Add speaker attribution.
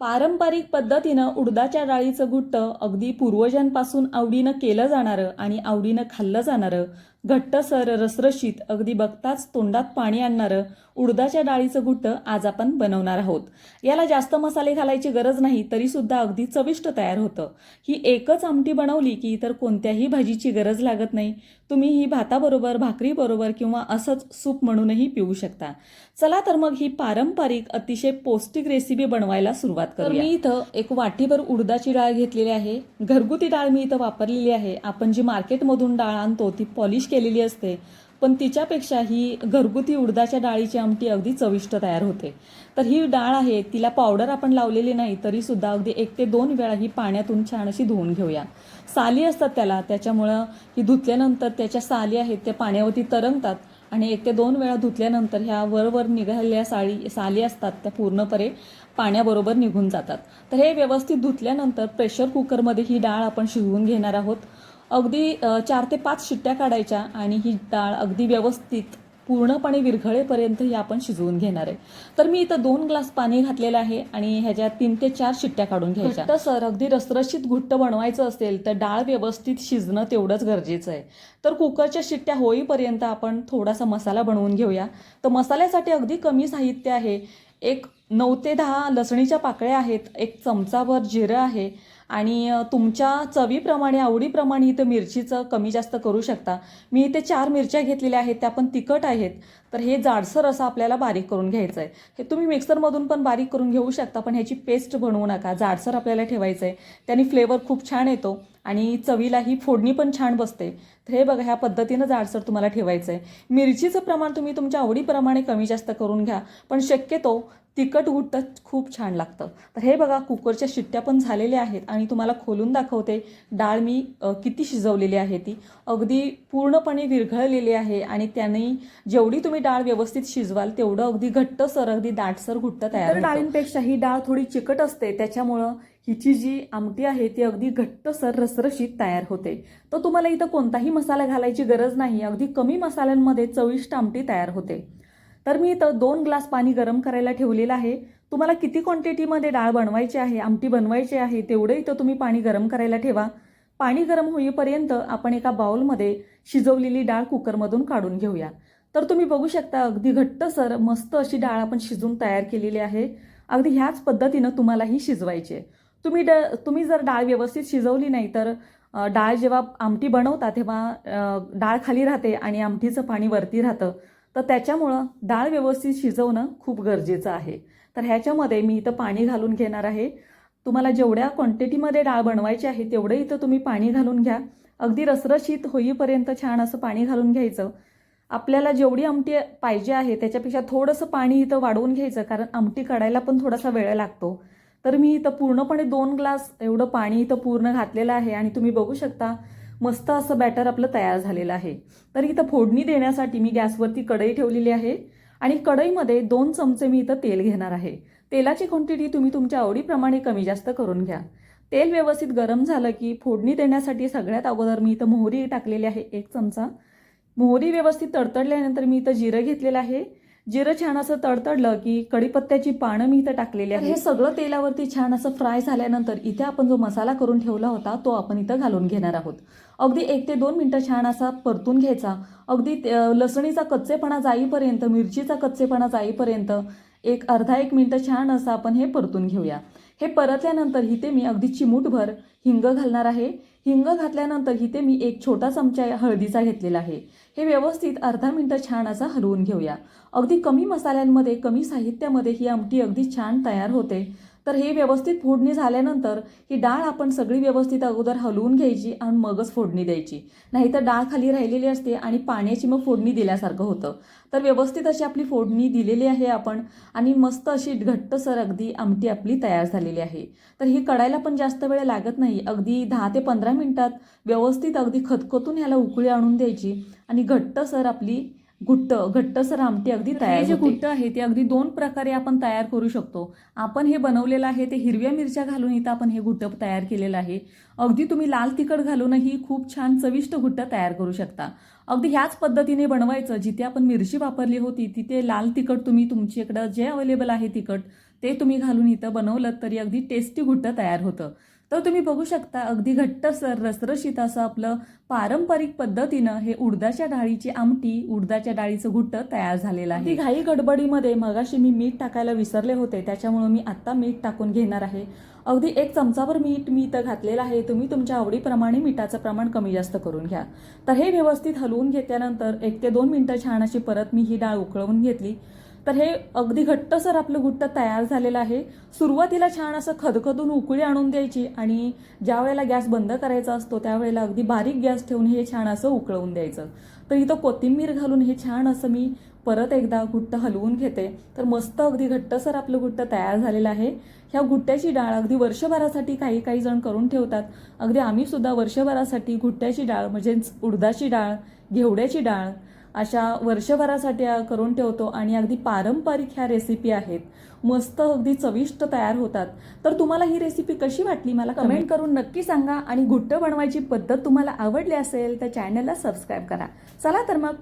Speaker 1: पारंपरिक पद्धतीनं उडदाच्या डाळीचं गुट्ट अगदी पूर्वजांपासून आवडीनं केलं जाणारं आणि आवडीनं खाल्लं जाणारं घट्टसर रसरशीत अगदी बघताच तोंडात पाणी आणणारं उडदाच्या डाळीचं गुट्ट आज आपण बनवणार आहोत. याला जास्त मसाले घालायची गरज नाही तरीसुद्धा अगदी चविष्ट तयार होतं. ही एकच आमटी बनवली की इतर कोणत्याही भाजीची गरज लागत नाही. तुम्ही ही भाताबरोबर भाकरीबरोबर किंवा असंच सूप म्हणूनही पिऊ शकता. चला तर मग ही पारंपरिक अतिशय पौष्टिक रेसिपी बनवायला सुरुवात करू मी इथं एक वाटीभर उडदाची डाळ घेतलेली आहे. घरगुती डाळ मी इथं वापरलेली आहे. आपण जी मार्केटमधून डाळ आणतो ती पॉलिश केलेली असते. पण तिच्यापेक्षा ही घरगुती उडदाच्या डाळीची आमटी अगदी चविष्ट तयार होते. तर ही डाळ आहे तिला पावडर आपण लावलेली नाही तरी सुद्धा अगदी एक ते दोन वेळा ही पाण्यातून छान अशी धुवून घेऊया. साली असतात त्याला त्याच्यामुळं ही धुतल्यानंतर त्याच्या साली आहेत त्या पाण्यावरती तरंगतात आणि एक ते दोन वेळा धुतल्यानंतर ह्या वरवर निघालेल्या साळी साली असतात त्या पूर्णपणे पाण्याबरोबर निघून जातात. तर हे व्यवस्थित धुतल्यानंतर प्रेशर कुकरमध्ये ही डाळ आपण शिजवून घेणार आहोत. अगदी चार ते पाच शिट्ट्या काढायच्या आणि ही डाळ अगदी व्यवस्थित पूर्णपणे विरघळेपर्यंत ही आपण शिजवून घेणार आहे. तर मी इथं दोन ग्लास पाणी घातलेलं आहे आणि ह्याच्या तीन ते चार शिट्ट्या काढून घ्यायच्या. तर सर अगदी रसरशीत घुट्ट बनवायचं असेल तर डाळ व्यवस्थित शिजणं तेवढंच गरजेचं आहे. तर कुकरच्या शिट्ट्या होईपर्यंत आपण थोडासा मसाला बनवून घेऊया. तर मसाल्यासाठी अगदी कमी साहित्य आहे. एक नऊ ते दहा लसणीच्या पाकळ्या आहेत एक चमचाभर जिरं आहे आणि तुमच्या चवीप्रमाणे आवडीप्रमाणे इथं मिरचीचं कमी जास्त करू शकता. मी इथे चार मिरच्या घेतलेल्या आहेत त्या पण तिखट आहेत. तर हे जाडसर असं आपल्याला बारीक करून घ्यायचं आहे हे तुम्ही मिक्सरमधून पण बारीक करून घेऊ शकता पण ह्याची पेस्ट बनवू नका. जाडसर आपल्याला ठेवायचं आहे त्याने फ्लेवर खूप छान येतो. आणि चवीला ही फोडणी पण छान बसते. तर हे बघा ह्या पद्धतीनं जाडसर तुम्हाला ठेवायचं आहे मिरचीचं प्रमाण तुम्ही तुमच्या आवडीप्रमाणे कमी जास्त करून घ्या पण शक्यतो तिखट गुट्ट खूप छान लागतं. तर हे बघा कुकरच्या शिट्ट्या पण झालेल्या आहेत आणि तुम्हाला खोलून दाखवते डाळ मी किती शिजवलेली आहे ती. अगदी पूर्णपणे विरघळलेली आहे आणि त्याने जेवढी तुम्ही डाळ व्यवस्थित शिजवाल तेवढं अगदी घट्टसर अगदी दाटसर घुट्ट तयार डाळींपेक्षा ही डाळ थोडी चिकट असते त्याच्यामुळं हिची जी आमटी आहे ती अगदी घट्टसर रसरशीत तयार होते. तर तुम्हाला इथं कोणताही मसाला घालायची गरज नाही अगदी कमी मसाल्यांमध्ये चविष्ट आमटी तयार होते. तर मी इथं दोन ग्लास पाणी गरम करायला ठेवलेलं आहे. तुम्हाला किती क्वांटिटीमध्ये डाळ बनवायची आहे आमटी बनवायची आहे तेवढं इथं तुम्ही पाणी गरम करायला ठेवा. पाणी गरम होईपर्यंत आपण एका बाउलमध्ये शिजवलेली डाळ कुकरमधून काढून घेऊया. तर तुम्ही बघू शकता अगदी घट्टसर मस्त अशी डाळ आपण शिजून तयार केलेली आहे. अगदी ह्याच पद्धतीनं तुम्हालाही शिजवायची आहे. तुम्ही ड तुम्ही जर डाळ व्यवस्थित शिजवली नाही तर डाळ जेव्हा आमटी बनवता तेव्हा डाळ खाली राहते आणि आमटीचं पाणी वरती राहतं. तर त्याच्यामुळं डाळ व्यवस्थित शिजवणं खूप गरजेचं आहे. तर ह्याच्यामध्ये मी इथं पाणी घालून घेणार आहे. तुम्हाला जेवढ्या क्वांटिटीमध्ये डाळ बनवायची आहे तेवढं इथं तुम्ही पाणी घालून घ्या. अगदी रसरशीत होईपर्यंत छान असं पाणी घालून घ्यायचं. आपल्याला जेवढी आमटी पाहिजे आहे त्याच्यापेक्षा थोडंसं पाणी इथं वाढवून घ्यायचं कारण आमटी काढायला पण थोडासा वेळ लागतो. तर मी इथं पूर्णपणे दोन ग्लास एवढं पाणी इथं पूर्ण घातलेलं आहे आणि तुम्ही बघू शकता मस्त असं बॅटर आपलं तयार झालेलं आहे. तर इथं फोडणी देण्यासाठी मी गॅसवरती कढई ठेवलेली आहे आणि कढईमध्ये दोन चमचे मी इथं तेल घेणार आहे. तेलाची क्वांटिटी तुम्ही तुमच्या आवडीप्रमाणे कमी जास्त करून घ्या. तेल व्यवस्थित गरम झालं की फोडणी देण्यासाठी सगळ्यात अगोदर मी इथं मोहरी टाकलेली आहे एक चमचा. मोहरी व्यवस्थित तडतडल्यानंतर मी इथं जिरं घेतलेलं आहे. जिरं छान असं तडतडलं की कढीपत्त्याची पानं मी इथं टाकलेली आहे हे सगळं तेलावरती छान असं फ्राय झाल्यानंतर इथे आपण जो मसाला करून ठेवला होता तो आपण इथं घालून घेणार आहोत. अगदी एक ते दोन मिनटं छान असा परतून घ्यायचा. अगदी लसणीचा कच्चेपणा जाईपर्यंत मिरचीचा कच्चेपणा जाईपर्यंत एक अर्धा एक मिनटं छान असं आपण हे परतून घेऊया. हे परतल्यानंतर इथे मी अगदी चिमूटभर हिंग घालणार आहे. हिंग घातल्यानंतर इथे मी एक छोटा चमचा हळदीचा घेतलेला आहे. हे व्यवस्थित अर्धा मिनटं छान असा हलवून घेऊया. अगदी कमी मसाल्यांमध्ये कमी साहित्यामध्ये ही आमटी अगदी छान तयार होते. तर हे व्यवस्थित फोडणी झाल्यानंतर ही डाळ आपण सगळी व्यवस्थित अगोदर हलवून घ्यायची आणि मगच फोडणी द्यायची. नाहीतर डाळ खाली राहिलेली असते आणि पाण्याची मग फोडणी दिल्यासारखं होतं. तर व्यवस्थित अशी आपली फोडणी दिलेली आहे आपण आणि मस्त अशी घट्टसर अगदी आमटी आपली तयार झालेली आहे. तर ही कडायला पण जास्त वेळ लागत नाही. अगदी दहा ते पंधरा मिनटात व्यवस्थित अगदी खतखतून ह्याला उकळी आणून द्यायची आणि घट्टसर आपली घुट्ट घट्टसर आमटी अगदी तयार जे घुट्ट आहे ते अगदी दोन प्रकारे आपण तयार करू शकतो. आपण हे बनवलेलं आहे ते हिरव्या मिरच्या घालून इथं आपण हे घुट्ट तयार केलेलं आहे. अगदी तुम्ही लाल तिखट घालूनही खूप छान चविष्ट घुट्ट तयार करू शकता. अगदी ह्याच पद्धतीने बनवायचं जिथे आपण मिरची वापरली होती तिथे लाल तिखट तुम्ही तुमच्याकडं जे अवेलेबल आहे तिखट ते तुम्ही घालून इथं बनवलं तरी अगदी टेस्टी घुट्ट तयार होतं. तर तुम्ही बघू शकता अगदी घट्टसर रसरशीत असं आपलं पारंपरिक पद्धतीनं हे उडदाच्या डाळीची आमटी उडदाच्या डाळीचं घुट्ट तयार झालेलं आहे. ती घाई गडबडीमध्ये मगाशी मी मीठ टाकायला विसरले होते त्याच्यामुळे मी आत्ता मीठ टाकून घेणार आहे. अगदी एक चमचाभर मीठ मी इथं घातलेलं आहे तुम्ही तुमच्या आवडीप्रमाणे मिठाचं प्रमाण कमी जास्त करून घ्या. तर हे व्यवस्थित हलवून घेतल्यानंतर एक ते दोन मिनटं छान अशी परत मी ही डाळ उकळवून घेतली. तर हे अगदी घट्टसर आपलं गुट्ट तयार झालेलं आहे. सुरुवातीला छान असं खदखदून उकळी आणून द्यायची आणि ज्या वेळेला गॅस बंद करायचा असतो त्यावेळेला अगदी बारीक गॅस ठेवून हे छान असं उकळवून द्यायचं. तर इथं कोथिंबीर घालून हे छान असं मी परत एकदा गुट्ट हलवून घेते. तर मस्त अगदी घट्टसर आपलं गुट्ट तयार झालेलं आहे. ह्या गुट्ट्याची डाळ अगदी वर्षभरासाठी काही काही जण करून ठेवतात. अगदी आम्हीसुद्धा वर्षभरासाठी गुट्ट्याची डाळ म्हणजेच उडदाची डाळ घेवड्याची डाळ अशा वर्षभरासाठी करून ठेवतो आणि अगदी पारंपरिक ह्या रेसिपी आहेत. मस्त अगदी चविष्ट तयार होतात. तर तुम्हाला ही रेसिपी कशी वाटली? मला कमेंट करून नक्की सांगा आणि घुट्ट बनवायची पद्धत तुम्हाला आवडली असेल तर चॅनलला सबस्क्राईब करा. चला तर मग